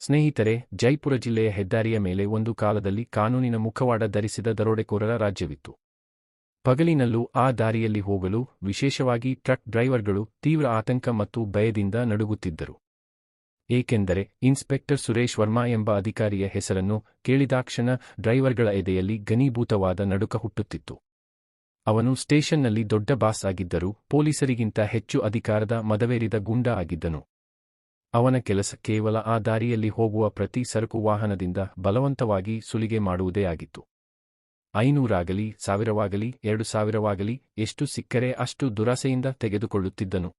ಸ್ನೇಹಿತರೆ, ಜೈಪುರ ಜಿಲ್ಲೆಯ ಹೆದ್ದಾರಿಯ ಮೇಲೆ ಒಂದು ಕಾಲದಲ್ಲಿ ಕಾನೂನಿನ ಮುಖವಾಡ ಧರಿಸಿದ ದರೋಡೆಕೋರರ ರಾಜ್ಯವಿತ್ತು. ಪಗಲಿನಲ್ಲೂ ಆ ದಾರಿಯಲ್ಲಿ ಹೋಗಲು ವಿಶೇಷವಾಗಿ ಟ್ರಕ್ ಡ್ರೈವರ್ಗಳು ತೀವ್ರ ಆತಂಕ ಮತ್ತು ಭಯದಿಂದ ನಡುಗುತ್ತಿದ್ದರು. ಏಕೆಂದರೆ, ಇನ್ಸ್ಪೆಕ್ಟರ್ ಸುರೇಶ್ ವರ್ಮಾ ಎಂಬ ಅಧಿಕಾರಿಯ ಹೆಸರನ್ನು ಕೇಳಿದಾಕ್ಷಣ ಡ್ರೈವರ್ಗಳ ಎದೆಯಲ್ಲಿ ಘನೀಭೂತವಾದ ನಡುಕ ಹುಟ್ಟುತ್ತಿತ್ತು. ಅವನು ಸ್ಟೇಷನ್ನಲ್ಲಿ ದೊಡ್ಡ ಬಾಸ್ ಆಗಿದ್ದರೂ ಪೊಲೀಸರಿಗಿಂತ ಹೆಚ್ಚು ಅಧಿಕಾರದ ಮದವೇರಿದ ಗೂಂಡಾ ಆಗಿದ್ದನು. ಅವನ ಕೆಲಸ ಕೇವಲ ಆ ದಾರಿಯಲ್ಲಿ ಹೋಗುವ ಪ್ರತಿ ಸರಕು ವಾಹನದಿಂದ ಬಲವಂತವಾಗಿ ಸುಲಿಗೆ ಮಾಡುವುದೇ ಆಗಿತ್ತು. ಐನೂರಾಗಲಿ, ಸಾವಿರವಾಗಲಿ, ಎರಡು ಸಾವಿರವಾಗಲಿ, ಎಷ್ಟು ಸಿಕ್ಕರೆ ಅಷ್ಟು ದುರಾಸೆಯಿಂದ ತೆಗೆದುಕೊಳ್ಳುತ್ತಿದ್ದನು.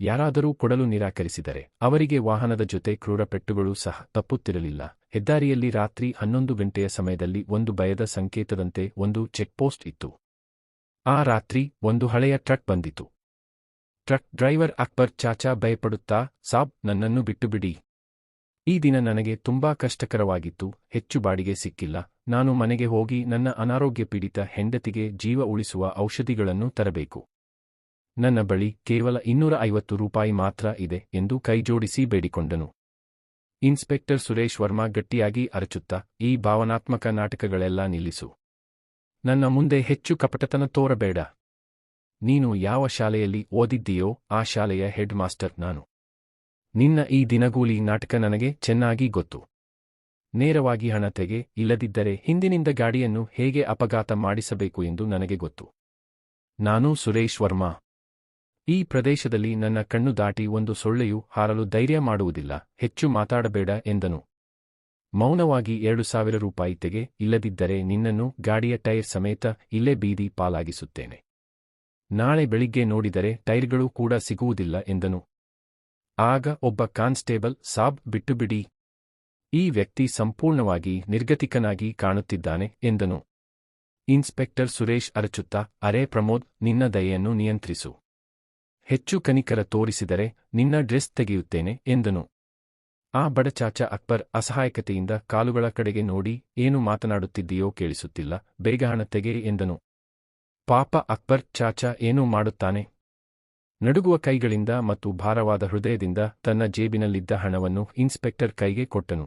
ಯಾರಾದರೂ ಕೊಡಲು ನಿರಾಕರಿಸಿದರೆ ಅವರಿಗೆ ವಾಹನದ ಜೊತೆ ಕ್ರೂರ ಪೆಟ್ಟುಗಳು ಸಹ ತಪ್ಪುತ್ತಿರಲಿಲ್ಲ. ಹೆದ್ದಾರಿಯಲ್ಲಿ ರಾತ್ರಿ ಹನ್ನೊಂದು ಗಂಟೆಯ ಸಮಯದಲ್ಲಿ ಒಂದು ಭಯದ ಸಂಕೇತದಂತೆ ಒಂದು ಚೆಕ್ಪೋಸ್ಟ್ ಇತ್ತು. ಆ ರಾತ್ರಿ ಒಂದು ಹಳೆಯ ಟ್ರಕ್ ಬಂದಿತು. ಟ್ರಕ್ ಡ್ರೈವರ್ ಅಕ್ಬರ್ ಚಾಚಾ ಭಯಪಡುತ್ತಾ, ಸಾಬ್, ನನ್ನನ್ನು ಬಿಟ್ಟುಬಿಡಿ. ಈ ದಿನ ನನಗೆ ತುಂಬಾ ಕಷ್ಟಕರವಾಗಿತ್ತು, ಹೆಚ್ಚು ಬಾಡಿಗೆ ಸಿಕ್ಕಿಲ್ಲ. ನಾನು ಮನೆಗೆ ಹೋಗಿ ನನ್ನ ಅನಾರೋಗ್ಯ ಪೀಡಿತ ಹೆಂಡತಿಗೆ ಜೀವ ಉಳಿಸುವ ಔಷಧಿಗಳನ್ನು ತರಬೇಕು. ನನ್ನ ಬಳಿ ಕೇವಲ ಇನ್ನೂರ ಐವತ್ತು ರೂಪಾಯಿ ಮಾತ್ರ ಇದೆ ಎಂದು ಕೈಜೋಡಿಸಿ ಬೇಡಿಕೊಂಡನು. ಇನ್ಸ್ಪೆಕ್ಟರ್ ಸುರೇಶ್ ವರ್ಮಾ ಗಟ್ಟಿಯಾಗಿ ಅರಚುತ್ತಾ, ಈ ಭಾವನಾತ್ಮಕ ನಾಟಕಗಳೆಲ್ಲ ನಿಲ್ಲಿಸು. ನನ್ನ ಮುಂದೆ ಹೆಚ್ಚು ಕಪಟತನ ತೋರಬೇಡ. ನೀನು ಯಾವ ಶಾಲೆಯಲ್ಲಿ ಓದಿದ್ದೀಯೋ ಆ ಶಾಲೆಯ ಹೆಡ್ ಮಾಸ್ಟರ್ ನಾನು. ನಿನ್ನ ಈ ದಿನಗೂಲಿ ನಾಟಕ ನನಗೆ ಚೆನ್ನಾಗಿ ಗೊತ್ತು. ನೇರವಾಗಿ ಹಣ ತೆಗೆ, ಇಲ್ಲದಿದ್ದರೆ ಹಿಂದಿನಿಂದ ಗಾಡಿಯನ್ನು ಹೇಗೆ ಅಪಘಾತ ಮಾಡಿಸಬೇಕು ಎಂದು ನನಗೆ ಗೊತ್ತು. ನಾನು ಸುರೇಶ್ ವರ್ಮಾ. ಈ ಪ್ರದೇಶದಲ್ಲಿ ನನ್ನ ಕಣ್ಣು ದಾಟಿ ಒಂದು ಸೊಳ್ಳೆಯು ಹಾರಲು ಧೈರ್ಯ ಮಾಡುವುದಿಲ್ಲ, ಹೆಚ್ಚು ಮಾತಾಡಬೇಡ ಎಂದನು. ಮೌನವಾಗಿ ಎರಡು ಸಾವಿರ ರೂಪಾಯಿ ತೆಗೆ, ಇಲ್ಲದಿದ್ದರೆ ನಿನ್ನನ್ನು ಗಾಡಿಯ ಟೈರ್ ಸಮೇತ ಇಲ್ಲೇ ಬೀದಿ ಪಾಲಾಗಿಸುತ್ತೇನೆ. ನಾಳೆ ಬೆಳಿಗ್ಗೆ ನೋಡಿದರೆ ಟೈರ್ಗಳು ಕೂಡ ಸಿಗುವುದಿಲ್ಲ ಎಂದನು. ಆಗ ಒಬ್ಬ ಕಾನ್ಸ್ಟೇಬಲ್ ಸಾಬ್ ಬಿಟ್ಟುಬಿಡಿ. ಈ ವ್ಯಕ್ತಿ ಸಂಪೂರ್ಣವಾಗಿ ನಿರ್ಗತಿಕನಾಗಿ ಕಾಣುತ್ತಿದ್ದಾನೆ ಎಂದನು. ಇನ್ಸ್ಪೆಕ್ಟರ್ ಸುರೇಶ್ ಅರಚುತ್ತಾ, ಅರೇ ಪ್ರಮೋದ್, ನಿನ್ನ ದಯೆಯನ್ನು ನಿಯಂತ್ರಿಸು. ಹೆಚ್ಚು ಕನಿಕರ ತೋರಿಸಿದರೆ ನಿನ್ನ ಡ್ರೆಸ್ ತೆಗೆಯುತ್ತೇನೆ ಎಂದನು. ಆ ಬಡಚಾಚ ಅಕ್ಬರ್ ಅಸಹಾಯಕತೆಯಿಂದ ಕಾಲುಗಳ ಕಡೆಗೆ ನೋಡಿ, ಏನು ಮಾತನಾಡುತ್ತಿದ್ದೀಯೋ ಕೇಳಿಸುತ್ತಿಲ್ಲ, ಬೇಗ ಹಣ ತೆಗೆ ಎಂದನು. ಪಾಪ ಅಕ್ಬರ್ ಚಾಚಾ ಏನೂ ಮಾಡುತ್ತಾನೆ. ನಡುಗುವ ಕೈಗಳಿಂದ ಮತ್ತು ಭಾರವಾದ ಹೃದಯದಿಂದ ತನ್ನ ಜೇಬಿನಲ್ಲಿದ್ದ ಹಣವನ್ನು ಇನ್ಸ್ಪೆಕ್ಟರ್ ಕೈಗೆ ಕೊಟ್ಟನು.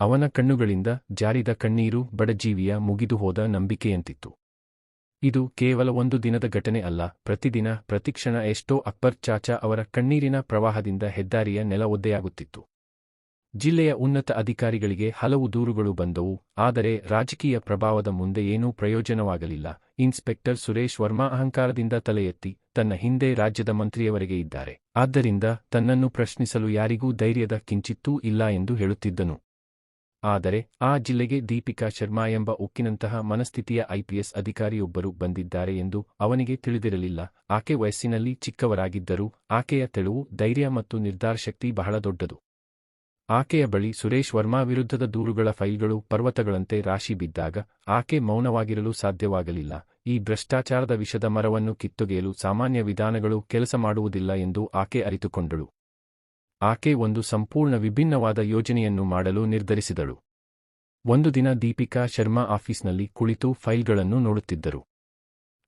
ಅವನ ಕಣ್ಣುಗಳಿಂದ ಜಾರಿದ ಕಣ್ಣೀರು ಬಡಜೀವಿಯ ಮುಗಿದುಹೋದ ನಂಬಿಕೆಯಂತಿತ್ತು. ಇದು ಕೇವಲ ಒಂದು ದಿನದ ಘಟನೆ ಅಲ್ಲ, ಪ್ರತಿದಿನ ಪ್ರತಿಕ್ಷಣ ಎಷ್ಟೋ ಅಕ್ಬರ್ ಚಾಚಾ ಅವರ ಕಣ್ಣೀರಿನ ಪ್ರವಾಹದಿಂದ ಹೆದ್ದಾರಿಯ ನೆಲ ಒದ್ದೆಯಾಗುತ್ತಿತ್ತು ಜಿಲ್ಲೆಯ ಉನ್ನತ ಅಧಿಕಾರಿಗಳಿಗೆ ಹಲವು ದೂರುಗಳು ಬಂದವು, ಆದರೆ ರಾಜಕೀಯ ಪ್ರಭಾವದ ಮುಂದೆ ಏನೂ ಪ್ರಯೋಜನವಾಗಲಿಲ್ಲ. ಇನ್ಸ್ಪೆಕ್ಟರ್ ಸುರೇಶ್ ವರ್ಮಾ ಅಹಂಕಾರದಿಂದ ತಲೆ ತನ್ನ ಹಿಂದೆ ರಾಜ್ಯದ ಮಂತ್ರಿಯವರೆಗೆ ಇದ್ದಾರೆ. ಆದ್ದರಿಂದ ತನ್ನನ್ನು ಪ್ರಶ್ನಿಸಲು ಯಾರಿಗೂ ಧೈರ್ಯದ ಕಿಂಚಿತ್ತೂ ಇಲ್ಲ ಎಂದು ಹೇಳುತ್ತಿದ್ದನು. ಆದರೆ ಆ ಜಿಲ್ಲೆಗೆ ದೀಪಿಕಾ ಶರ್ಮಾ ಎಂಬ ಉಕ್ಕಿನಂತಹ ಮನಸ್ಥಿತಿಯ ಐಪಿಎಸ್ ಅಧಿಕಾರಿಯೊಬ್ಬರು ಬಂದಿದ್ದಾರೆ ಎಂದು ಅವನಿಗೆ ತಿಳಿದಿರಲಿಲ್ಲ. ಆಕೆ ವಯಸ್ಸಿನಲ್ಲಿ ಚಿಕ್ಕವರಾಗಿದ್ದರೂ ಆಕೆಯ ತೆಳುವು, ಧೈರ್ಯ ಮತ್ತು ನಿರ್ಧಾರಶಕ್ತಿ ಬಹಳ ದೊಡ್ಡದು. ಆಕೆಯ ಬಳಿ ಸುರೇಶ್ ವರ್ಮಾ ವಿರುದ್ಧದ ದೂರುಗಳ ಫೈಲ್ಗಳು ಪರ್ವತಗಳಂತೆ ರಾಶಿ ಬಿದ್ದಾಗ ಆಕೆ ಮೌನವಾಗಿರಲು ಸಾಧ್ಯವಾಗಲಿಲ್ಲ. ಈ ಭ್ರಷ್ಟಾಚಾರದ ವಿಷದ ಮರವನ್ನು ಕಿತ್ತೊಗೆಯಲು ಸಾಮಾನ್ಯ ವಿಧಾನಗಳು ಕೆಲಸ ಮಾಡುವುದಿಲ್ಲ ಎಂದು ಆಕೆ ಅರಿತುಕೊಂಡಳು. ಆಕೆ ಒಂದು ಸಂಪೂರ್ಣ ವಿಭಿನ್ನವಾದ ಯೋಜನೆಯನ್ನು ಮಾಡಲು ನಿರ್ಧರಿಸಿದಳು. ಒಂದು ದಿನ ದೀಪಿಕಾ ಶರ್ಮಾ ಆಫೀಸ್ನಲ್ಲಿ ಕುಳಿತು ಫೈಲ್ಗಳನ್ನು ನೋಡುತ್ತಿದ್ದರು.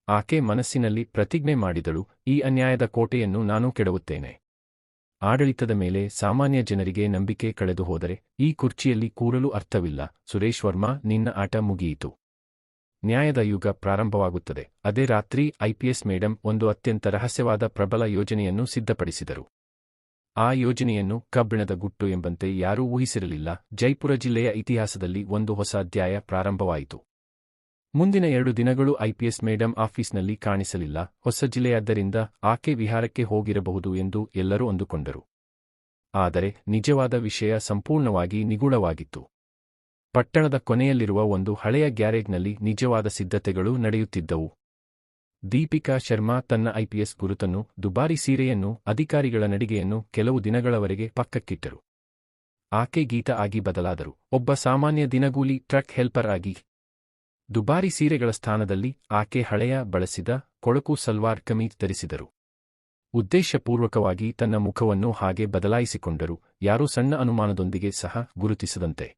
ಆಕೆ ಮನಸ್ಸಿನಲ್ಲಿ ಪ್ರತಿಜ್ಞೆ ಮಾಡಿದಳು, ಈ ಅನ್ಯಾಯದ ಕೋಟೆಯನ್ನು ನಾನು ಕೆಡವುತ್ತೇನೆ. ಆಡಳಿತದ ಮೇಲೆ ಸಾಮಾನ್ಯ ಜನರಿಗೆ ನಂಬಿಕೆ ಕಳೆದು ಹೋದರೆ ಈ ಕುರ್ಚಿಯಲ್ಲಿ ಕೂರಲು ಅರ್ಥವಿಲ್ಲ. ಸುರೇಶ್ ವರ್ಮಾ, ನಿನ್ನ ಆಟ ಮುಗಿಯಿತು. ನ್ಯಾಯದ ಯುಗ ಪ್ರಾರಂಭವಾಗುತ್ತದೆ. ಅದೇ ರಾತ್ರಿ ಐಪಿಎಸ್ ಮೇಡಂ ಒಂದು ಅತ್ಯಂತ ರಹಸ್ಯವಾದ ಪ್ರಬಲ ಯೋಜನೆಯನ್ನು ಸಿದ್ಧಪಡಿಸಿದರು. ಆ ಯೋಜನೆಯನ್ನು ಕಬ್ಬಿಣದ ಗುಟ್ಟು ಎಂಬಂತೆ ಯಾರೂ ಊಹಿಸಿರಲಿಲ್ಲ. ಜೈಪುರ ಜಿಲ್ಲೆಯ ಇತಿಹಾಸದಲ್ಲಿ ಒಂದು ಹೊಸ ಅಧ್ಯಾಯ ಪ್ರಾರಂಭವಾಯಿತು. ಮುಂದಿನ ಎರಡು ದಿನಗಳು ಐಪಿಎಸ್ ಮೇಡಂ ಆಫೀಸ್ನಲ್ಲಿ ಕಾಣಿಸಲಿಲ್ಲ. ಹೊಸ ಜಿಲ್ಲೆಯಾದ್ದರಿಂದ ಆಕೆ ವಿಹಾರಕ್ಕೆ ಹೋಗಿರಬಹುದು ಎಂದು ಎಲ್ಲರೂ ಅಂದುಕೊಂಡರು. ಆದರೆ ನಿಜವಾದ ವಿಷಯ ಸಂಪೂರ್ಣವಾಗಿ ನಿಗೂಢವಾಗಿತ್ತು. ಪಟ್ಟಣದ ಕೊನೆಯಲ್ಲಿರುವ ಒಂದು ಹಳೆಯ ಗ್ಯಾರೇಜ್ನಲ್ಲಿ ನಿಜವಾದ ಸಿದ್ಧತೆಗಳು ನಡೆಯುತ್ತಿದ್ದವು. ದೀಪಿಕಾ ಶರ್ಮಾ ತನ್ನ ಐಪಿಎಸ್ ಗುರುತನ್ನು ದುಬಾರಿ ಸೀರೆಯನ್ನು, ಅಧಿಕಾರಿಗಳ ನಡಿಗೆಯನ್ನು ಕೆಲವು ದಿನಗಳವರೆಗೆ ಪಕ್ಕಕ್ಕಿಟ್ಟರು. ಆಕೆ ಗೀತ ಆಗಿ ಬದಲಾದರು. ಒಬ್ಬ ಸಾಮಾನ್ಯ ದಿನಗೂಲಿ ಟ್ರಕ್ ಹೆಲ್ಪರ್ ಆಗಿ ದುಬಾರಿ ಸೀರೆಗಳ ಸ್ಥಾನದಲ್ಲಿ ಆಕೆ ಹಳೆಯ ಬಳಸಿದ ಕೊಳಕು ಸಲ್ವಾರ್ ಕಮೀಜ್ ಧರಿಸಿದರು. ಉದ್ದೇಶಪೂರ್ವಕವಾಗಿ ತನ್ನ ಮುಖವನ್ನು ಹಾಗೆ ಬದಲಾಯಿಸಿಕೊಂಡರು, ಯಾರೂ ಸಣ್ಣ ಅನುಮಾನದೊಂದಿಗೆ ಸಹ ಗುರುತಿಸದಂತೆ.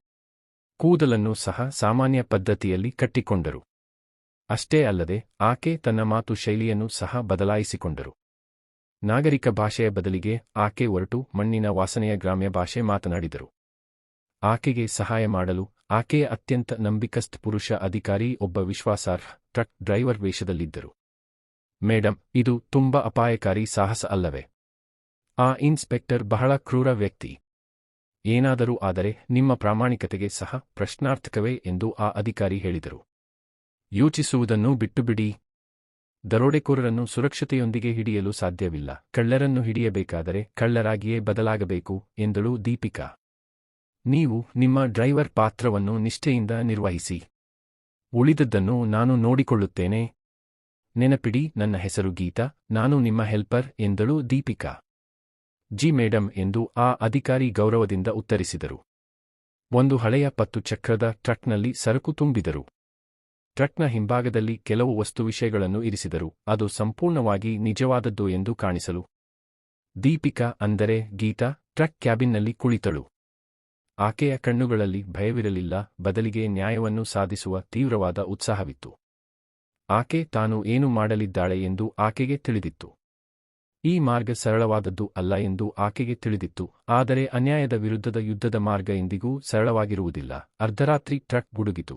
ಕೂದಲನ್ನು ಸಹ ಸಾಮಾನ್ಯ ಪದ್ಧತಿಯಲ್ಲಿ ಕಟ್ಟಿಕೊಂಡರು. ಅಷ್ಟೇ ಅಲ್ಲದೆ, ಆಕೆ ತನ್ನ ಮಾತು ಶೈಲಿಯನ್ನು ಸಹ ಬದಲಾಯಿಸಿಕೊಂಡರು. ನಾಗರಿಕ ಭಾಷೆಯ ಬದಲಿಗೆ ಆಕೆ ಒರಟು ಮಣ್ಣಿನ ವಾಸನೆಯ ಗ್ರಾಮ್ಯ ಭಾಷೆ ಮಾತನಾಡಿದರು. ಆಕೆಗೆ ಸಹಾಯ ಮಾಡಲು ಆಕೆಯ ಅತ್ಯಂತ ನಂಬಿಕಸ್ಥ ಪುರುಷ ಅಧಿಕಾರಿ ಒಬ್ಬ ವಿಶ್ವಾಸಾರ್ಹ, ಟ್ರಕ್ ಡ್ರೈವರ್ ವೇಷದಲ್ಲಿದ್ದರು. ಮೇಡಂ, ಇದು ತುಂಬಾ ಅಪಾಯಕಾರಿ ಸಾಹಸ ಅಲ್ಲವೇ? ಆ ಇನ್ಸ್ಪೆಕ್ಟರ್ ಬಹಳ ಕ್ರೂರ ವ್ಯಕ್ತಿ. ಏನಾದರೂ ಆದರೆ ನಿಮ್ಮ ಪ್ರಾಮಾಣಿಕತೆಗೆ ಸಹ ಪ್ರಶ್ನಾರ್ಥಕವೇ ಎಂದು ಆ ಅಧಿಕಾರಿ ಹೇಳಿದರು. ಯೋಚಿಸುವುದನ್ನು ಬಿಟ್ಟುಬಿಡಿ. ದರೋಡೆಕೋರರನ್ನು ಸುರಕ್ಷತೆಯೊಂದಿಗೆ ಹಿಡಿಯಲು ಸಾಧ್ಯವಿಲ್ಲ. ಕಳ್ಳರನ್ನು ಹಿಡಿಯಬೇಕಾದರೆ ಕಳ್ಳರಾಗಿಯೇ ಬದಲಾಗಬೇಕು ಎಂದಳು ದೀಪಿಕಾ. ನೀವು ನಿಮ್ಮ ಡ್ರೈವರ್ ಪಾತ್ರವನ್ನು ನಿಷ್ಠೆಯಿಂದ ನಿರ್ವಹಿಸಿ. ಉಳಿದದ್ದನ್ನು ನಾನು ನೋಡಿಕೊಳ್ಳುತ್ತೇನೆ. ನೆನಪಿಡಿ, ನನ್ನ ಹೆಸರು ಗೀತಾ, ನಾನು ನಿಮ್ಮ ಹೆಲ್ಪರ್ ಎಂದಳು ದೀಪಿಕಾ. ಜಿ ಮೇಡಂ ಎಂದು ಆ ಅಧಿಕಾರಿ ಗೌರವದಿಂದ ಉತ್ತರಿಸಿದರು. ಒಂದು ಹಳೆಯ ಪತ್ತು ಚಕ್ರದ ಟ್ರಕ್ನಲ್ಲಿ ಸರಕು ತುಂಬಿದರು. ಟ್ರಕ್ನ ಹಿಂಭಾಗದಲ್ಲಿ ಕೆಲವು ವಸ್ತು ವಿಷಯಗಳನ್ನು ಇರಿಸಿದರು. ಅದು ಸಂಪೂರ್ಣವಾಗಿ ನಿಜವಾದದ್ದು ಎಂದು ಕಾಣಿಸಲು. ದೀಪಿಕಾ ಅಂದರೆ ಗೀತಾ, ಟ್ರಕ್ ಕ್ಯಾಬಿನ್ನಲ್ಲಿ ಕುಳಿತಳು. ಆಕೆಯ ಕಣ್ಣುಗಳಲ್ಲಿ ಭಯವಿರಲಿಲ್ಲ, ಬದಲಿಗೆ ನ್ಯಾಯವನ್ನು ಸಾಧಿಸುವ ತೀವ್ರವಾದ ಉತ್ಸಾಹವಿತ್ತು. ಆಕೆ ತಾನು ಏನು ಮಾಡಲಿದ್ದಾಳೆ ಎಂದು ಆಕೆಗೆ ತಿಳಿದಿತ್ತು. ಈ ಮಾರ್ಗ ಸರಳವಾದದ್ದು ಅಲ್ಲ ಎಂದು ಆಕೆಗೆ ತಿಳಿದಿತ್ತು, ಆದರೆ ಅನ್ಯಾಯದ ವಿರುದ್ಧದ ಯುದ್ಧದ ಮಾರ್ಗ ಎಂದಿಗೂ ಸರಳವಾಗಿರುವುದಿಲ್ಲ, ಅರ್ಧರಾತ್ರಿ ಟ್ರಕ್ ಗುಡುಗಿತು.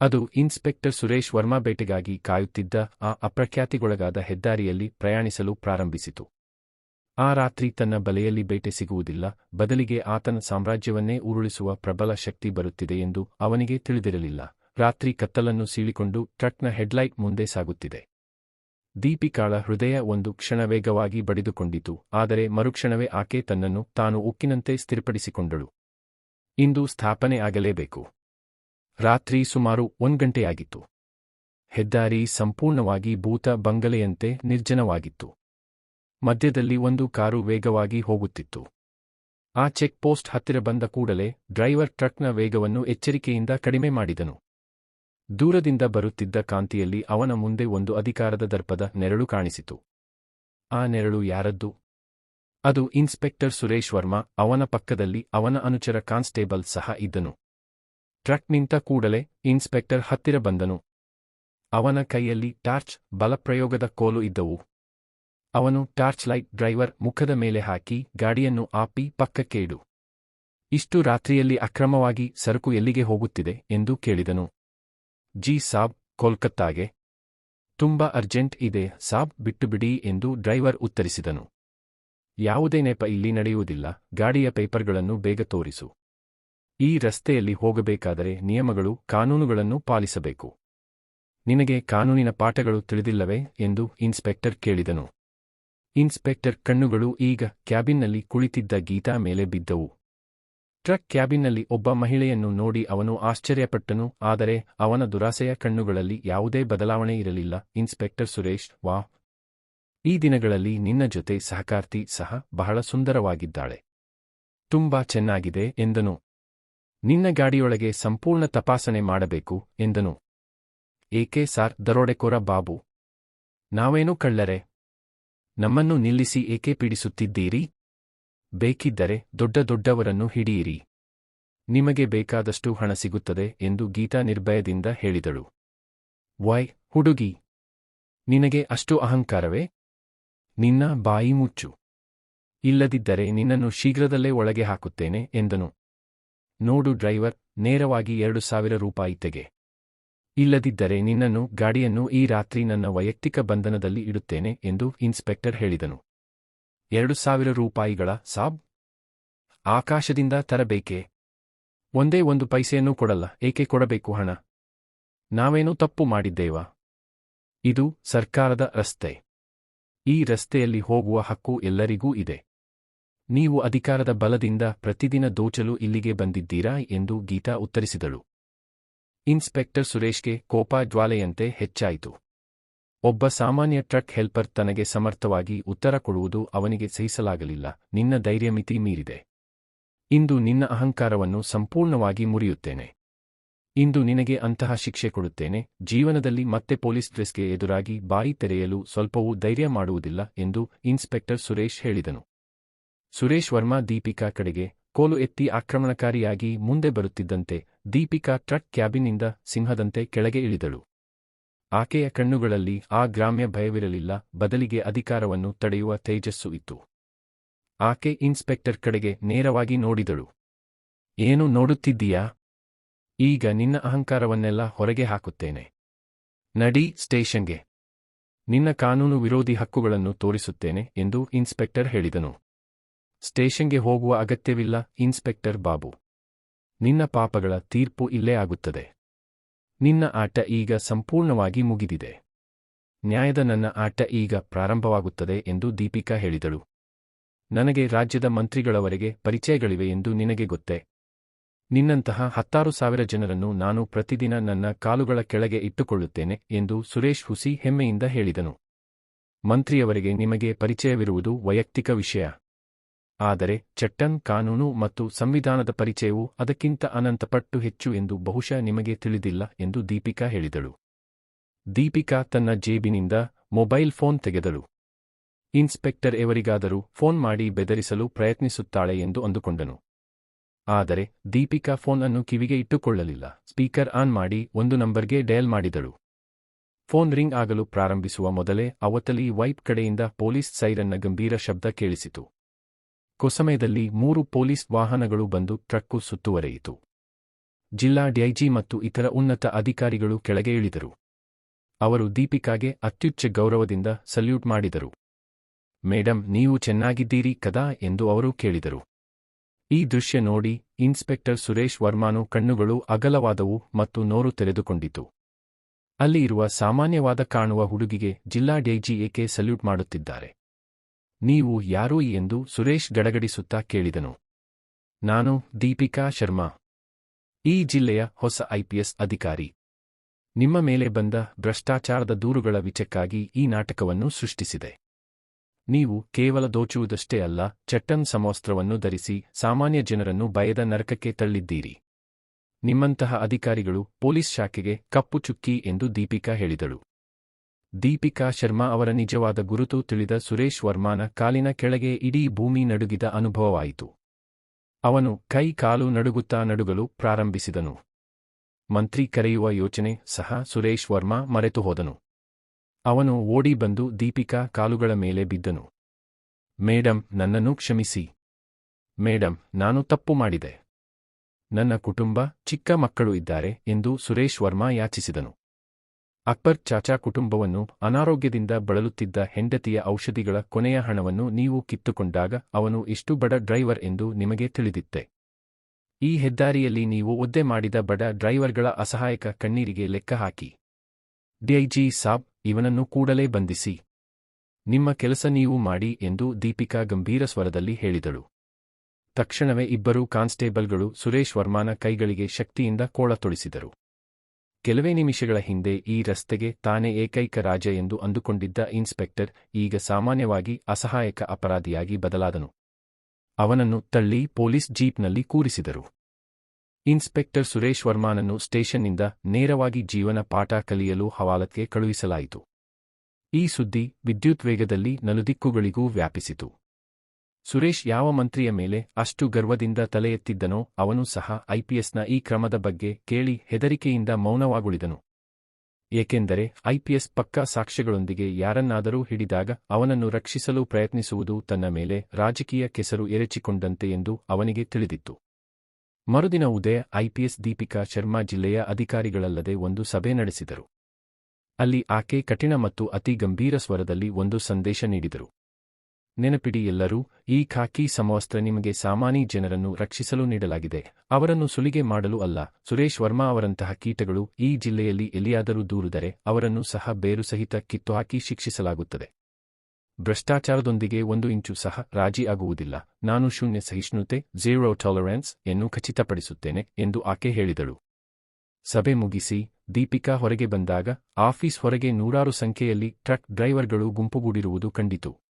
ಅದು ಇನ್ಸ್ಪೆಕ್ಟರ್ ಸುರೇಶ್ ವರ್ಮಾ ಬೇಟೆಗಾಗಿ ಕಾಯುತ್ತಿದ್ದ ಆ ಅಪ್ರಖ್ಯಾತಿಗೊಳಗಾದ ಹೆದ್ದಾರಿಯಲ್ಲಿ ಪ್ರಯಾಣಿಸಲು ಪ್ರಾರಂಭಿಸಿತು. ಆ ರಾತ್ರಿ ತನ್ನ ಬಲೆಯಲ್ಲಿ ಬೇಟೆ ಸಿಗುವುದಿಲ್ಲ, ಬದಲಿಗೆ ಆತನ ಸಾಮ್ರಾಜ್ಯವನ್ನೇ ಉರುಳಿಸುವ ಪ್ರಬಲ ಶಕ್ತಿ ಬರುತ್ತಿದೆ ಎಂದು ಅವನಿಗೆ ತಿಳಿದಿರಲಿಲ್ಲ. ರಾತ್ರಿ ಕತ್ತಲನ್ನು ಸೀಳಿಕೊಂಡು ಟ್ರಕ್ನ ಹೆಡ್ಲೈಟ್ ಮುಂದೆ ಸಾಗುತ್ತಿದೆ. ದೀಪಿಕಾಳ ಹೃದಯ ಒಂದು ಕ್ಷಣ ವೇಗವಾಗಿ ಬಡಿದುಕೊಂಡಿತು, ಆದರೆ ಮರುಕ್ಷಣವೇ ಆಕೆ ತನ್ನನ್ನು ತಾನು ಉಕ್ಕಿನಂತೆ ಸ್ಥಿರಪಡಿಸಿಕೊಂಡಳು. ಇಂದು ಸ್ಥಾಪನೆ ಆಗಲೇಬೇಕು. ರಾತ್ರಿ ಸುಮಾರು ಒಂದ್ಗಂಟೆಯಾಗಿತ್ತು ಹೆದ್ದಾರಿ ಸಂಪೂರ್ಣವಾಗಿ ಭೂತ ಬಂಗಲೆಯಂತೆ ನಿರ್ಜನವಾಗಿತ್ತು. ಮಧ್ಯದಲ್ಲಿ ಒಂದು ಕಾರು ವೇಗವಾಗಿ ಹೋಗುತ್ತಿತ್ತು. ಆ ಚೆಕ್ ಪೋಸ್ಟ್ ಹತ್ತಿರ ಬಂದ ಕೂಡಲೇ ಡ್ರೈವರ್ ಟ್ರಕ್ನ ವೇಗವನ್ನು ಎಚ್ಚರಿಕೆಯಿಂದ ಕಡಿಮೆ ಮಾಡಿದನು. ದೂರದಿಂದ ಬರುತ್ತಿದ್ದ ಕಾಂತಿಯಲ್ಲಿ ಅವನ ಮುಂದೆ ಒಂದು ಅಧಿಕಾರದ ದರ್ಪದ ನೆರಳು ಕಾಣಿಸಿತು. ಆ ನೆರಳು ಯಾರದ್ದು? ಅದು ಇನ್ಸ್ಪೆಕ್ಟರ್ ಸುರೇಶ್ ವರ್ಮಾ, ಅವನ ಪಕ್ಕದಲ್ಲಿ ಅವನ ಅನುಚರ ಕಾನ್ಸ್ಟೇಬಲ್ ಸಹ ಇದ್ದನು. ಟ್ರಕ್ ನಿಂತ ಕೂಡಲೇ ಇನ್ಸ್ಪೆಕ್ಟರ್ ಹತ್ತಿರ ಬಂದನು. ಅವನ ಕೈಯಲ್ಲಿ ಟಾರ್ಚ್, ಬಲಪ್ರಯೋಗದ ಕೋಲು ಇದ್ದವು. ಅವನು ಟಾರ್ಚ್ ಲೈಟ್ ಡ್ರೈವರ್ ಮುಖದ ಮೇಲೆ ಹಾಕಿ ಗಾಡಿಯನ್ನು ಆಪಿ ಪಕ್ಕಕ್ಕೆ ಇಡು ಇಷ್ಟು ರಾತ್ರಿಯಲ್ಲಿ ಅಕ್ರಮವಾಗಿ ಸರಕು ಎಲ್ಲಿಗೆ ಹೋಗುತ್ತಿದೆ ಎಂದು ಕೇಳಿದನು. ಜಿ ಸಾಬ್, ಕೋಲ್ಕತ್ತಾಗೆ. ತುಂಬಾ ಅರ್ಜೆಂಟ್ ಇದೆ ಸಾಬ್, ಬಿಟ್ಟುಬಿಡಿ ಎಂದು ಡ್ರೈವರ್ ಉತ್ತರಿಸಿದನು. ಯಾವುದೇ ನೆಪ ಇಲ್ಲಿ ನಡೆಯುವುದಿಲ್ಲ, ಗಾಡಿಯ ಪೇಪರ್ಗಳನ್ನು ಬೇಗ ತೋರಿಸು. ಈ ರಸ್ತೆಯಲ್ಲಿ ಹೋಗಬೇಕಾದರೆ ನಿಯಮಗಳು, ಕಾನೂನುಗಳನ್ನು ಪಾಲಿಸಬೇಕು. ನಿನಗೆ ಕಾನೂನಿನ ಪಾಠಗಳು ತಿಳಿದಿಲ್ಲವೇ ಎಂದು ಇನ್ಸ್ಪೆಕ್ಟರ್ ಕೇಳಿದನು. ಇನ್ಸ್ಪೆಕ್ಟರ್ ಕಣ್ಣುಗಳು ಈಗ ಕ್ಯಾಬಿನ್ನಲ್ಲಿ ಕುಳಿತಿದ್ದ ಗೀತಾ ಮೇಲೆ ಬಿದ್ದವು. ಟ್ರಕ್ ಕ್ಯಾಬಿನ್ನಲ್ಲಿ ಒಬ್ಬ ಮಹಿಳೆಯನ್ನು ನೋಡಿ ಅವನು ಆಶ್ಚರ್ಯಪಟ್ಟನು, ಆದರೆ ಅವನ ದುರಾಸೆಯ ಕಣ್ಣುಗಳಲ್ಲಿ ಯಾವುದೇ ಬದಲಾವಣೆ ಇರಲಿಲ್ಲ. ಇನ್ಸ್ಪೆಕ್ಟರ್ ಸುರೇಶ್ ವಾ ಈ ದಿನಗಳಲ್ಲಿ ನಿನ್ನ ಜೊತೆ ಸಹಕಾರ್ತಿ ಸಹ ಬಹಳ ಸುಂದರವಾಗಿದ್ದಾಳೆ. ತುಂಬಾ ಚೆನ್ನಾಗಿದೆ, ಎಂದನು. ನಿನ್ನ ಗಾಡಿಯೊಳಗೆ ಸಂಪೂರ್ಣ ತಪಾಸಣೆ ಮಾಡಬೇಕು, ಎಂದನು. ಏಕೆ ಸಾರ್, ದರೋಡೆಕೋರ ಬಾಬು. ನಾವೇನೂ ಕಳ್ಳರೆ? ನಮ್ಮನ್ನು ನಿಲ್ಲಿಸಿ ಏಕೆ ಪೀಡಿಸುತ್ತಿದ್ದೀರಿ? ಬೇಕಿದ್ದರೆ ದೊಡ್ಡ ದೊಡ್ಡವರನ್ನು ಹಿಡಿಯಿರಿ. ನಿಮಗೆ ಬೇಕಾದಷ್ಟು ಹಣ ಸಿಗುತ್ತದೆ ಎಂದು ಗೀತಾ ನಿರ್ಭಯದಿಂದ ಹೇಳಿದಳು. ವೈ, ಹುಡುಗಿ! ನಿನಗೆ ಅಷ್ಟು ಅಹಂಕಾರವೇ? ನಿನ್ನ ಬಾಯಿ ಮುಚ್ಚು. ಇಲ್ಲದಿದ್ದರೆ ನಿನ್ನನ್ನು ಶೀಘ್ರದಲ್ಲೇ ಒಳಗೆ ಹಾಕುತ್ತೇನೆ ಎಂದನು. ನೋಡು ಡ್ರೈವರ್, ನೇರವಾಗಿ ಎರಡು ಸಾವಿರ ರೂಪಾಯಿ ತೆಗೆ. ಇಲ್ಲದಿದ್ದರೆ ನಿನ್ನನ್ನು, ಗಾಡಿಯನ್ನು ಈ ರಾತ್ರಿ ನನ್ನ ವೈಯಕ್ತಿಕ ಬಂಧನದಲ್ಲಿ ಇಡುತ್ತೇನೆ ಎಂದು ಇನ್ಸ್ಪೆಕ್ಟರ್ ಹೇಳಿದನು. ಎರಡು ಸಾವಿರ ರೂಪಾಯಿಗಳ ಸಾಬ್? ಆಕಾಶದಿಂದ ತರಬೇಕೆ? ಒಂದೇ ಒಂದು ಪೈಸೆಯನ್ನೂ ಕೊಡಲ್ಲ, ಏಕೆ ಕೊಡಬೇಕು ಹಣ? ನಾವೇನೂ ತಪ್ಪು ಮಾಡಿದ್ದೇವಾ? ಇದು ಸರ್ಕಾರದ ರಸ್ತೆ. ಈ ರಸ್ತೆಯಲ್ಲಿ ಹೋಗುವ ಹಕ್ಕು ಎಲ್ಲರಿಗೂ ಇದೆ. ನೀವು ಅಧಿಕಾರದ ಬಲದಿಂದ ಪ್ರತಿದಿನ ದೋಚಲು ಇಲ್ಲಿಗೆ ಬಂದಿದ್ದೀರಾ ಎಂದು ಗೀತಾ ಉತ್ತರಿಸಿದಳು. ಇನ್ಸ್ಪೆಕ್ಟರ್ ಸುರೇಶ್ಗೆ ಕೋಪ ಜ್ವಾಲೆಯಂತೆ ಹೆಚ್ಚಾಯಿತು. ಒಬ್ಬ ಸಾಮಾನ್ಯ ಟ್ರಕ್ ಹೆಲ್ಪರ್ ತನಗೆ ಸಮರ್ಥವಾಗಿ ಉತ್ತರ ಕೊಡುವುದು ಅವನಿಗೆ ಸಹಿಸಲಾಗಲಿಲ್ಲ. ನಿನ್ನ ಧೈರ್ಯಮಿತಿ ಮೀರಿದೆ. ಇಂದು ನಿನ್ನ ಅಹಂಕಾರವನ್ನು ಸಂಪೂರ್ಣವಾಗಿ ಮುರಿಯುತ್ತೇನೆ. ಇಂದು ನಿನಗೆ ಅಂತಹ ಶಿಕ್ಷೆ ಕೊಡುತ್ತೇನೆ. ಜೀವನದಲ್ಲಿ ಮತ್ತೆ ಪೊಲೀಸ್ ಡ್ರೆಸ್ಗೆ ಎದುರಾಗಿ ಬಾಯಿ ತೆರೆಯಲು ಸ್ವಲ್ಪವೂ ಧೈರ್ಯ ಮಾಡುವುದಿಲ್ಲ ಎಂದು ಇನ್ಸ್ಪೆಕ್ಟರ್ ಸುರೇಶ್ ಹೇಳಿದನು. ಸುರೇಶ್ ವರ್ಮಾ ದೀಪಿಕಾ ಕಡೆಗೆ ಕೋಲು ಎತ್ತಿ ಆಕ್ರಮಣಕಾರಿಯಾಗಿ ಮುಂದೆ ಬರುತ್ತಿದ್ದಂತೆ ದೀಪಿಕಾ ಟ್ರಕ್ ಕ್ಯಾಬಿನಿಂದ ಸಿಂಹದಂತೆ ಕೆಳಗೆ ಇಳಿದಳು. ಆಕೆಯ ಕಣ್ಣುಗಳಲ್ಲಿ ಆ ಗ್ರಾಮ್ಯ ಭಯವಿರಲಿಲ್ಲ, ಬದಲಿಗೆ ಅಧಿಕಾರವನ್ನು ತಡೆಯುವ ತೇಜಸ್ಸು ಇತ್ತು. ಆಕೆ ಇನ್ಸ್ಪೆಕ್ಟರ್ ಕಡೆಗೆ ನೇರವಾಗಿ ನೋಡಿದಳು. ಏನು ನೋಡುತ್ತಿದ್ದೀಯಾ? ಈಗ ನಿನ್ನ ಅಹಂಕಾರವನ್ನೆಲ್ಲ ಹೊರಗೆ ಹಾಕುತ್ತೇನೆ. ನಡಿ ಸ್ಟೇಷನ್ಗೆ. ನಿನ್ನ ಕಾನೂನು ವಿರೋಧಿ ಹಕ್ಕುಗಳನ್ನು ತೋರಿಸುತ್ತೇನೆ, ಎಂದು ಇನ್ಸ್ಪೆಕ್ಟರ್ ಹೇಳಿದನು. ಸ್ಟೇಷನ್ಗೆ ಹೋಗುವ ಅಗತ್ಯವಿಲ್ಲ, ಇನ್ಸ್ಪೆಕ್ಟರ್ ಬಾಬು. ನಿನ್ನ ಪಾಪಗಳ ತೀರ್ಪು ಇಲ್ಲೇ ಆಗುತ್ತದೆ. ನಿನ್ನ ಆಟ ಈಗ ಸಂಪೂರ್ಣವಾಗಿ ಮುಗಿದಿದೆ. ನ್ಯಾಯದ ನನ್ನ ಆಟ ಈಗ ಪ್ರಾರಂಭವಾಗುತ್ತದೆ ಎಂದು ದೀಪಿಕಾ ಹೇಳಿದಳು. ನನಗೆ ರಾಜ್ಯದ ಮಂತ್ರಿಗಳವರೆಗೆ ಪರಿಚಯಗಳಿವೆ ಎಂದು ನಿನಗೆ ಗೊತ್ತೇ? ನಿನ್ನಂತಹ ಹತ್ತಾರು ಸಾವಿರ ಜನರನ್ನು ನಾನು ಪ್ರತಿದಿನ ನನ್ನ ಕಾಲುಗಳ ಕೆಳಗೆ ಇಟ್ಟುಕೊಳ್ಳುತ್ತೇನೆ ಎಂದು ಸುರೇಶ್ ಹುಸಿ ಹೆಮ್ಮೆಯಿಂದ ಹೇಳಿದನು. ಮಂತ್ರಿಯವರಿಗೆ ನಿಮಗೆ ಪರಿಚಯವಿರುವುದು ವೈಯಕ್ತಿಕ ವಿಷಯ. ಆದರೆ ಚಟ್ಟನ್ ಕಾನೂನು ಮತ್ತು ಸಂವಿಧಾನದ ಪರಿಚಯವು ಅದಕ್ಕಿಂತ ಅನಂತಪಟ್ಟು ಹೆಚ್ಚು ಎಂದು ಬಹುಶಃ ನಿಮಗೆ ತಿಳಿದಿಲ್ಲ ಎಂದು ದೀಪಿಕಾ ಹೇಳಿದಳು. ದೀಪಿಕಾ ತನ್ನ ಜೇಬಿನಿಂದ ಮೊಬೈಲ್ ಫೋನ್ ತೆಗೆದಳು. ಇನ್ಸ್ಪೆಕ್ಟರ್ ಎವರಿಗಾದರೂ ಫೋನ್ ಮಾಡಿ ಬೆದರಿಸಲು ಪ್ರಯತ್ನಿಸುತ್ತಾಳೆ ಎಂದು ಅಂದುಕೊಂಡನು. ಆದರೆ ದೀಪಿಕಾ ಫೋನ್ ಅನ್ನು ಕಿವಿಗೆ ಇಟ್ಟುಕೊಳ್ಳಲಿಲ್ಲ. ಸ್ಪೀಕರ್ ಆನ್ ಮಾಡಿ ಒಂದು ನಂಬರ್ಗೆ ಡಯಲ್ ಮಾಡಿದಳು. ಫೋನ್ ರಿಂಗ್ ಆಗಲು ಪ್ರಾರಂಭಿಸುವ ಮೊದಲೇ ಅವತಲಿ ವೈಪ್ ಕಡೆಯಿಂದ ಪೊಲೀಸ್ ಸೈರನ್ನ ಗಂಭೀರ ಶಬ್ದ ಕೇಳಿಸಿತು. ಕೊಸಮಯದಲ್ಲಿ ಮೂರು ಪೊಲೀಸ್ ವಾಹನಗಳು ಬಂದು ಟ್ರಕ್ಕು ಸುತ್ತುವರೆಯಿತು. ಜಿಲ್ಲಾ ಡಿಐಜಿ ಮತ್ತು ಇತರ ಉನ್ನತ ಅಧಿಕಾರಿಗಳು ಕೆಳಗೆ ಇಳಿದರು. ಅವರು ದೀಪಿಕಾಗೆ ಅತ್ಯುಚ್ಚ ಗೌರವದಿಂದ ಸಲ್ಯೂಟ್ ಮಾಡಿದರು. ಮೇಡಂ, ನೀವು ಚೆನ್ನಾಗಿದ್ದೀರಿ ಕದಾ? ಎಂದು ಅವರು ಕೇಳಿದರು. ಈ ದೃಶ್ಯ ನೋಡಿ ಇನ್ಸ್ಪೆಕ್ಟರ್ ಸುರೇಶ್ ವರ್ಮಾನು ಕಣ್ಣುಗಳು ಅಗಲವಾದವು ಮತ್ತು ನೋರು ತೆರೆದುಕೊಂಡಿತು. ಅಲ್ಲಿ ಇರುವ ಸಾಮಾನ್ಯವಾದ ಕಾಣುವ ಹುಡುಗಿಗೆ ಜಿಲ್ಲಾ ಡಿಐಜಿ ಏಕೆ ಸಲ್ಯೂಟ್ ಮಾಡುತ್ತಿದ್ದಾರೆ? ನೀವು ಯಾರು ಎಂದು ಸುರೇಶ್ ಗಡಗಡಿಸುತ್ತಾ ಕೇಳಿದನು. ನಾನು ದೀಪಿಕಾ ಶರ್ಮಾ. ಈ ಜಿಲ್ಲೆಯ ಹೊಸ ಐಪಿಎಸ್ ಅಧಿಕಾರಿ. ನಿಮ್ಮ ಮೇಲೆ ಬಂದ ಭ್ರಷ್ಟಾಚಾರದ ದೂರುಗಳ ವಿಚಕ್ಕಾಗಿ ಈ ನಾಟಕವನ್ನು ಸೃಷ್ಟಿಸಿದೆ. ನೀವು ಕೇವಲ ದೋಚುವುದಷ್ಟೇ ಅಲ್ಲ, ಚಟ್ಟನ್ ಸಮವಸ್ತ್ರವನ್ನು ಧರಿಸಿ ಸಾಮಾನ್ಯ ಜನರನ್ನು ಭಯದ ನರಕಕ್ಕೆ ತಳ್ಳಿದ್ದೀರಿ. ನಿಮ್ಮಂತಹ ಅಧಿಕಾರಿಗಳು ಪೊಲೀಸ್ ಶಾಖೆಗೆ ಕಪ್ಪು ಚುಕ್ಕಿ ಎಂದು ದೀಪಿಕಾ ಹೇಳಿದಳು. ದೀಪಿಕಾ ಶರ್ಮಾ ಅವರ ನಿಜವಾದ ಗುರುತು ತಿಳಿದ ಸುರೇಶ್ ವರ್ಮಾನ ಕಾಲಿನ ಕೆಳಗೆ ಇಡೀ ಭೂಮಿ ನಡುಗಿದ ಅನುಭವವಾಯಿತು. ಅವನು ಕೈ ಕಾಲು ನಡುಗುತ್ತಾ ನಡುಗಲು ಪ್ರಾರಂಭಿಸಿದನು. ಮಂತ್ರಿ ಕರೆಯುವ ಯೋಚನೆ ಸಹ ಸುರೇಶ್ ವರ್ಮಾ ಮರೆತು ಹೋದನು. ಅವನು ಓಡಿ ಬಂದು ದೀಪಿಕಾ ಕಾಲುಗಳ ಮೇಲೆ ಬಿದ್ದನು. ಮೇಡಂ, ನನ್ನನ್ನು ಕ್ಷಮಿಸಿ. ಮೇಡಂ, ನಾನು ತಪ್ಪು ಮಾಡಿದೆ. ನನ್ನ ಕುಟುಂಬ ಚಿಕ್ಕ ಮಕ್ಕಳು ಇದ್ದಾರೆ ಎಂದು ಸುರೇಶ್ ವರ್ಮಾ ಯಾಚಿಸಿದನು. ಅಕ್ಬರ್ ಚಾಚಾ ಕುಟುಂಬವನ್ನು ಅನಾರೋಗ್ಯದಿಂದ ಬಳಲುತ್ತಿದ್ದ ಹೆಂಡತಿಯ ಔಷಧಿಗಳ ಕೊನೆಯ ಹಣವನ್ನು ನೀವು ಕಿತ್ತುಕೊಂಡಾಗ ಅವನು ಇಷ್ಟು ಬಡ ಡ್ರೈವರ್ ಎಂದು ನಿಮಗೆ ತಿಳಿದಿತ್ತೆ. ಈ ಹೆದ್ದಾರಿಯಲ್ಲಿ ನೀವು ಒದ್ದೆ ಮಾಡಿದ ಬಡ ಡ್ರೈವರ್ಗಳ ಅಸಹಾಯಕ ಕಣ್ಣೀರಿಗೆ ಲೆಕ್ಕ ಹಾಕಿ. ಡಿಐಜಿ ಸಾಬ್, ಇವನನ್ನು ಕೂಡಲೇ ಬಂಧಿಸಿ. ನಿಮ್ಮ ಕೆಲಸ ನೀವು ಮಾಡಿ ಎಂದು ದೀಪಿಕಾ ಗಂಭೀರ ಸ್ವರದಲ್ಲಿ ಹೇಳಿದಳು. ತಕ್ಷಣವೇ ಇಬ್ಬರೂ ಕಾನ್ಸ್ಟೇಬಲ್ಗಳು ಸುರೇಶ್ ವರ್ಮಾನ ಕೈಗಳಿಗೆ ಶಕ್ತಿಯಿಂದ ಕೋಳ ತೊಳಿಸಿದರು ಕೆಲವೇ ನಿಮಿಷಗಳ ಹಿಂದೆ ಈ ರಸ್ತೆಗೆ ತಾನೇ ಏಕೈಕ ರಾಜ ಎಂದು ಅಂದುಕೊಂಡಿದ್ದ ಇನ್ಸ್ಪೆಕ್ಟರ್ ಈಗ ಸಾಮಾನ್ಯವಾಗಿ ಅಸಹಾಯಕ ಅಪರಾಧಿಯಾಗಿ ಬದಲಾದನು. ಅವನನ್ನು ತಳ್ಳಿ ಪೊಲೀಸ್ ಜೀಪ್ನಲ್ಲಿ ಕೂರಿಸಿದರು. ಇನ್ಸ್ಪೆಕ್ಟರ್ ಸುರೇಶ್ ವರ್ಮಾನನ್ನು ಸ್ಟೇಷನ್ನಿಂದ ನೇರವಾಗಿ ಜೀವನ ಪಾಠ ಕಲಿಯಲು ಹವಾಲತ್ಗೆ ಕಳುಹಿಸಲಾಯಿತು. ಈ ಸುದ್ದಿ ವಿದ್ಯುತ್ ವೇಗದಲ್ಲಿ ನಲುದಿಕ್ಕುಗಳಿಗೂ ವ್ಯಾಪಿಸಿತು. ಸುರೇಶ್ ಯಾವ ಮಂತ್ರಿಯ ಮೇಲೆ ಅಷ್ಟು ಗರ್ವದಿಂದ ತಲೆ ಎತ್ತಿದ್ದನೋ ಅವನು ಸಹ ಐಪಿಎಸ್ನ ಈ ಕ್ರಮದ ಬಗ್ಗೆ ಕೇಳಿ ಹೆದರಿಕೆಯಿಂದ ಮೌನವಾಗುಳಿದನು. ಏಕೆಂದರೆ ಐಪಿಎಸ್ ಪಕ್ಕಾ ಸಾಕ್ಷ್ಯಗಳೊಂದಿಗೆ ಯಾರನ್ನಾದರೂ ಹಿಡಿದಾಗ ಅವನನ್ನು ರಕ್ಷಿಸಲು ಪ್ರಯತ್ನಿಸುವುದು ತನ್ನ ಮೇಲೆ ರಾಜಕೀಯ ಕೆಸರು ಎರಚಿಕೊಂಡಂತೆ ಎಂದು ಅವನಿಗೆ ತಿಳಿದಿತ್ತು. ಮರುದಿನ ಉದಯ ಐಪಿಎಸ್ ದೀಪಿಕಾ ಶರ್ಮಾ ಜಿಲ್ಲೆಯ ಅಧಿಕಾರಿಗಳಲ್ಲದೆ ಒಂದು ಸಭೆ ನಡೆಸಿದರು. ಅಲ್ಲಿ ಆಕೆ ಕಠಿಣ ಮತ್ತು ಅತಿ ಗಂಭೀರ ಸ್ವರದಲ್ಲಿ ಒಂದು ಸಂದೇಶ ನೀಡಿದರು. ನೆನಪಿಡಿ ಎಲ್ಲರೂ, ಈ ಖಾಕಿ ಸಮವಸ್ತ್ರ ನಿಮಗೆ ಸಾಮಾನ್ಯ ಜನರನ್ನು ರಕ್ಷಿಸಲು ನೀಡಲಾಗಿದೆ. ಅವರನ್ನು ಸುಲಿಗೆ ಮಾಡಲು ಅಲ್ಲ, ಸುರೇಶ್ ವರ್ಮಾ ಅವರಂತಹ ಕೀಟಗಳು ಈ ಜಿಲ್ಲೆಯಲ್ಲಿ ಎಲ್ಲಿಯಾದರೂ ದೂರಿದರೆ ಅವರನ್ನು ಸಹ ಬೇರು ಸಹಿತ ಕಿತ್ತುಹಾಕಿ ಶಿಕ್ಷಿಸಲಾಗುತ್ತದೆ. ಭ್ರಷ್ಟಾಚಾರದೊಂದಿಗೆ ಒಂದು ಇಂಚು ಸಹ ರಾಜಿ ಆಗುವುದಿಲ್ಲ. ನಾನು ಶೂನ್ಯ ಸಹಿಷ್ಣುತೆ ಝೀರೋ ಟಾಲರೆನ್ಸ್ ಎನ್ನು ಖಚಿತಪಡಿಸುತ್ತೇನೆ ಎಂದು ಆಕೆ ಹೇಳಿದಳು. ಸಭೆ ಮುಗಿಸಿ, ದೀಪಿಕಾ ಹೊರಗೆ ಬಂದಾಗ, ಆಫೀಸ್ ಹೊರಗೆ ನೂರಾರು ಸಂಖ್ಯೆಯಲ್ಲಿ ಟ್ರಕ್ ಡ್ರೈವರ್ಗಳು ಗುಂಪುಗೂಡಿರುವುದು ಕಂಡಿತು.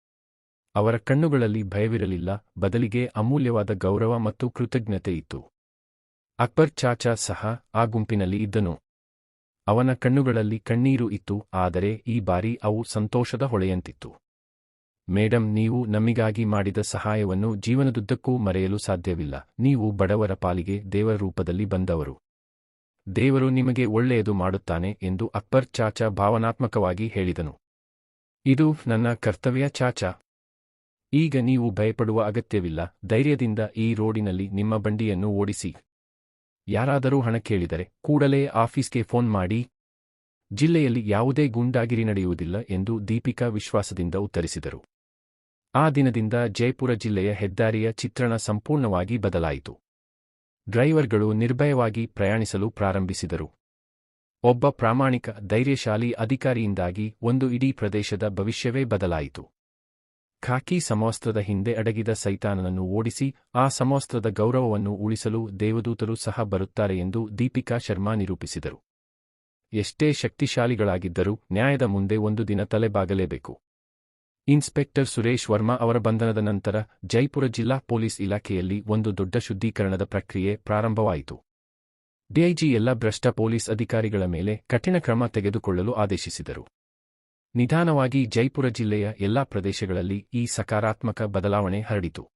ಅವರ ಕಣ್ಣುಗಳಲ್ಲಿ ಭಯವಿರಲಿಲ್ಲ, ಬದಲಿಗೆ ಅಮೂಲ್ಯವಾದ ಗೌರವ ಮತ್ತು ಕೃತಜ್ಞತೆ ಇತ್ತು. ಅಕ್ಬರ್ ಚಾಚಾ ಸಹ ಆ ಗುಂಪಿನಲ್ಲಿ ಇದ್ದನು. ಅವನ ಕಣ್ಣುಗಳಲ್ಲಿ ಕಣ್ಣೀರು ಇತ್ತು, ಆದರೆ ಈ ಬಾರಿ ಅವು ಸಂತೋಷದ ಹೊಳೆಯಂತಿತ್ತು. ಮೇಡಂ, ನೀವು ನಮ್ಮಿಗಾಗಿ ಮಾಡಿದ ಸಹಾಯವನ್ನು ಜೀವನದುದ್ದಕ್ಕೂ ಮರೆಯಲು ಸಾಧ್ಯವಿಲ್ಲ, ನೀವು ಬಡವರ ಪಾಲಿಗೆ ದೇವರ ರೂಪದಲ್ಲಿ ಬಂದವರು. ದೇವರು ನಿಮಗೆ ಒಳ್ಳೆಯದು ಮಾಡುತ್ತಾನೆ ಎಂದು ಅಕ್ಬರ್ ಚಾಚಾ ಭಾವನಾತ್ಮಕವಾಗಿ ಹೇಳಿದನು. ಇದು ನನ್ನ ಕರ್ತವ್ಯ, ಚಾಚಾ. ಈಗ ನೀವು ಭಯಪಡುವ ಅಗತ್ಯವಿಲ್ಲ. ಧೈರ್ಯದಿಂದ ಈ ರೋಡಿನಲ್ಲಿ ನಿಮ್ಮ ಬಂಡಿಯನ್ನು ಓಡಿಸಿ. ಯಾರಾದರೂ ಹಣ ಕೇಳಿದರೆ ಕೂಡಲೇ ಆಫೀಸ್ಗೆ ಫೋನ್ ಮಾಡಿ. ಜಿಲ್ಲೆಯಲ್ಲಿ ಯಾವುದೇ ಗುಂಡಾಗಿರಿ ನಡೆಯುವುದಿಲ್ಲ ಎಂದು ದೀಪಿಕಾ ವಿಶ್ವಾಸದಿಂದ ಉತ್ತರಿಸಿದರು. ಆ ದಿನದಿಂದ ಜೈಪುರ ಜಿಲ್ಲೆಯ ಹೆದ್ದಾರಿಯ ಚಿತ್ರಣ ಸಂಪೂರ್ಣವಾಗಿ ಬದಲಾಯಿತು. ಡ್ರೈವರ್ಗಳು ನಿರ್ಭಯವಾಗಿ ಪ್ರಯಾಣಿಸಲು ಪ್ರಾರಂಭಿಸಿದರು. ಒಬ್ಬ ಪ್ರಾಮಾಣಿಕ, ಧೈರ್ಯಶಾಲಿ ಅಧಿಕಾರಿಯಿಂದಾಗಿ ಒಂದು ಇಡೀ ಪ್ರದೇಶದ ಭವಿಷ್ಯವೇ ಬದಲಾಯಿತು. ಖಾಕಿ ಸಮವಸ್ತ್ರದ ಹಿಂದೆ ಅಡಗಿದ ಸೈತಾನನನ್ನು ಓಡಿಸಿ, ಆ ಸಮವಸ್ತ್ರದ ಗೌರವವನ್ನು ಉಳಿಸಲು ದೇವದೂತರು ಸಹ ಬರುತ್ತಾರೆ ಎಂದು ದೀಪಿಕಾ ಶರ್ಮಾ ನಿರೂಪಿಸಿದರು. ಎಷ್ಟೇ ಶಕ್ತಿಶಾಲಿಗಳಾಗಿದ್ದರೂ ನ್ಯಾಯದ ಮುಂದೆ ಒಂದು ದಿನ ತಲೆಬಾಗಲೇಬೇಕು. ಇನ್ಸ್ಪೆಕ್ಟರ್ ಸುರೇಶ್ ವರ್ಮಾ ಅವರ ಬಂಧನದ ನಂತರ ಜೈಪುರ ಜಿಲ್ಲಾ ಪೊಲೀಸ್ ಇಲಾಖೆಯಲ್ಲಿ ಒಂದು ದೊಡ್ಡ ಶುದ್ಧೀಕರಣದ ಪ್ರಕ್ರಿಯೆ ಪ್ರಾರಂಭವಾಯಿತು. ಡಿಐಜಿ ಎಲ್ಲ ಭ್ರಷ್ಟ ಪೊಲೀಸ್ ಅಧಿಕಾರಿಗಳ ಮೇಲೆ ಕಠಿಣ ಕ್ರಮ ತೆಗೆದುಕೊಳ್ಳಲು ಆದೇಶಿಸಿದರು. ನಿಧಾನವಾಗಿ ಜೈಪುರ ಜಿಲ್ಲೆಯ ಎಲ್ಲಾ ಪ್ರದೇಶಗಳಲ್ಲಿ ಈ ಸಕಾರಾತ್ಮಕ ಬದಲಾವಣೆ ಹರಡಿತು.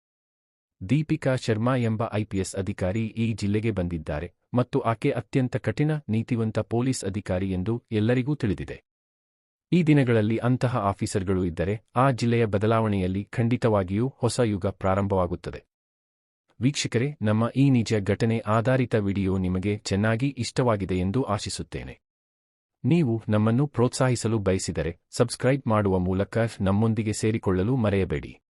ದೀಪಿಕಾ ಶರ್ಮಾ ಎಂಬ ಐಪಿಎಸ್ ಅಧಿಕಾರಿ ಈ ಜಿಲ್ಲೆಗೆ ಬಂದಿದ್ದಾರೆ ಮತ್ತು ಆಕೆ ಅತ್ಯಂತ ಕಠಿಣ, ನೀತಿವಂತ ಪೊಲೀಸ್ ಅಧಿಕಾರಿ ಎಂದು ಎಲ್ಲರಿಗೂ ತಿಳಿದಿದೆ. ಈ ದಿನಗಳಲ್ಲಿ ಅಂತಹ ಆಫೀಸರ್ಗಳು ಇದ್ದರೆ ಆ ಜಿಲ್ಲೆಯ ಬದಲಾವಣೆಯಲ್ಲಿ ಖಂಡಿತವಾಗಿಯೂ ಹೊಸ ಯುಗ ಪ್ರಾರಂಭವಾಗುತ್ತದೆ. ವೀಕ್ಷಕರೇ, ನಮ್ಮ ಈ ನಿಜ ಘಟನೆ ಆಧಾರಿತ ವಿಡಿಯೋ ನಿಮಗೆ ಚೆನ್ನಾಗಿ ಇಷ್ಟವಾಗಿದೆ ಎಂದು ಆಶಿಸುತ್ತೇನೆ. ನೀವು ನಮ್ಮನ್ನು ಪ್ರೋತ್ಸಾಹಿಸಲು ಬಯಸಿದರೆ ಸಬ್ಸ್ಕ್ರೈಬ್ ಮಾಡುವ ಮೂಲಕ ನಮ್ಮೊಂದಿಗೆ ಸೇರಿಕೊಳ್ಳಲು ಮರೆಯಬೇಡಿ.